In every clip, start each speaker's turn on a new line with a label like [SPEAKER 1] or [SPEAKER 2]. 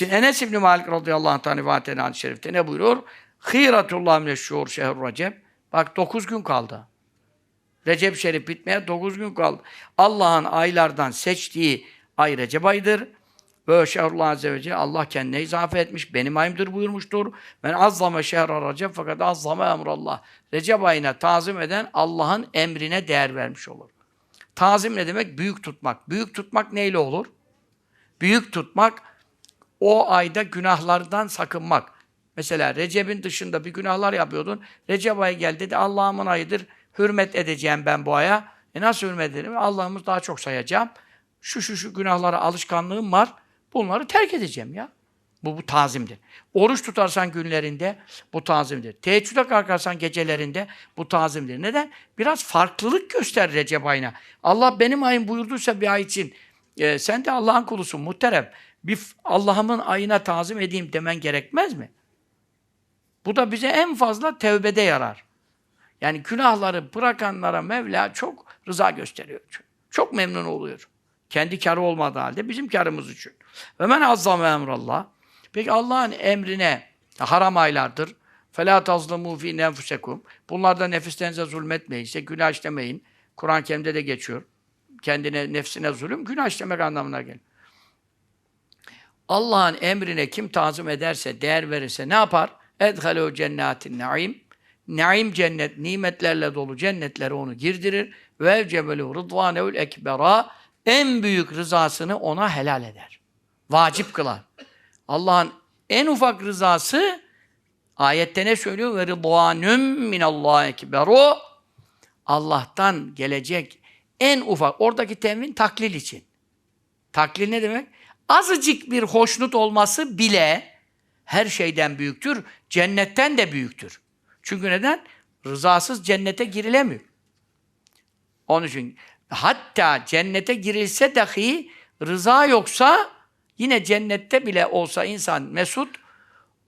[SPEAKER 1] Şimdi Enes İbni Malik radıyallahu anh rivayet eden hadis-i şerifte ne buyuruyor? Hîratullah mineşşûr şehr Recep. Bak 9 gün kaldı. Recep Şerif bitmeye 9 gün kaldı. Allah'ın aylardan seçtiği ay Recep ayıdır. Ve şehrullah azze ve celle Allah kendine izafe etmiş. Benim ayımdır buyurmuştur. Ben azzame şehra Recep fakat azzame emrullah. Recep ayına tazim eden Allah'ın emrine değer vermiş olur. Tazim ne demek? Büyük tutmak. Büyük tutmak neyle olur? Büyük tutmak o ayda günahlardan sakınmak. Mesela Recep'in dışında bir günahlar yapıyordun. Recep ayı geldi dedi Allah'ımın ayıdır. Hürmet edeceğim ben bu aya. E nasıl hürmet ederim? Allah'ımız daha çok sayacağım. Şu şu şu günahlara alışkanlığım var. Bunları terk edeceğim ya. Bu, bu tazimdir. Oruç tutarsan günlerinde bu tazimdir. Teheccüde kalkarsan gecelerinde bu tazimdir. Neden? Biraz farklılık göster Recep ayına. Allah benim ayım buyurduysa bir ay için e, sen de Allah'ın kulusun muhterem bir Allah'ımın ayına tazim edeyim demen gerekmez mi? Bu da bize en fazla tevbede yarar. Yani günahları bırakanlara Mevla çok rıza gösteriyor. Çok memnun oluyor. Kendi karı olmadığı halde bizim karımız için. Ve men azzame emrallah. Peki Allah'ın emrine haram aylardır. Fela tazlamu fi enfusekum. Bunlarda nefislerinize zulmetmeyin. İşte günah işlemeyin. Kur'an-ı Kerim'de de geçiyor. Kendine, nefsine zulüm günah işlemek anlamına gelir. Allah'ın emrine kim tazım ederse, değer verirse ne yapar? Edhalo cennetin naim. Naim cennet, nimetlerle dolu cennetlere onu girdirir. Ve cebelu rıdvanevül ekbera. En büyük rızasını ona helal eder. Vacip kılar. Allah'ın en ufak rızası ayette ne söylüyor? Ve rıdvanüm minallah ekberu. Allah'tan gelecek en ufak. Oradaki tenvin taklil için. Taklil ne demek? Azıcık bir hoşnut olması bile her şeyden büyüktür. Cennetten de büyüktür. Çünkü neden? Rızasız cennete girilemiyor. Onun için hatta cennete girilse dahi rıza yoksa yine cennette bile olsa insan mesut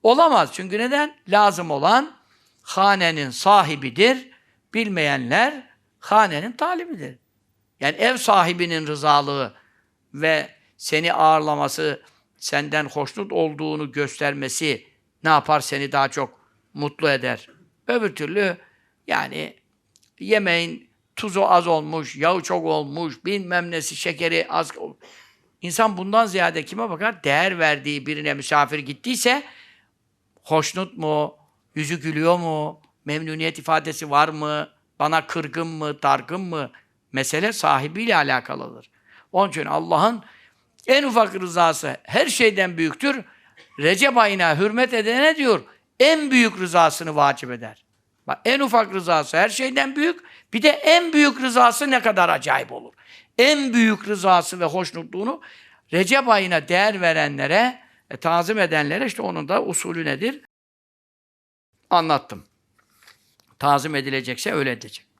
[SPEAKER 1] olamaz. Çünkü neden? Lazım olan hanenin sahibidir. Bilmeyenler hanenin talibidir. Yani ev sahibinin rızalığı ve seni ağırlaması, senden hoşnut olduğunu göstermesi ne yapar? Seni daha çok mutlu eder. Öbür türlü yani yemeğin tuzu az olmuş, yağı çok olmuş, bilmem nesi, şekeri az İnsan bundan ziyade kime bakar? Değer verdiği birine misafir gittiyse hoşnut mu, yüzü gülüyor mu, memnuniyet ifadesi var mı, bana kırgın mı, dargın mı? Mesele sahibiyle alakalıdır. Onun için Allah'ın en ufak rızası her şeyden büyüktür. Recep ayına hürmet edene diyor, en büyük rızasını vacip eder. Bak en ufak rızası her şeyden büyük. Bir de en büyük rızası ne kadar acayip olur. En büyük rızası ve hoşnutluğunu Recep ayına değer verenlere, e, tazim edenlere işte onun da usulü nedir? Anlattım. Tazim edilecekse öyle edecek.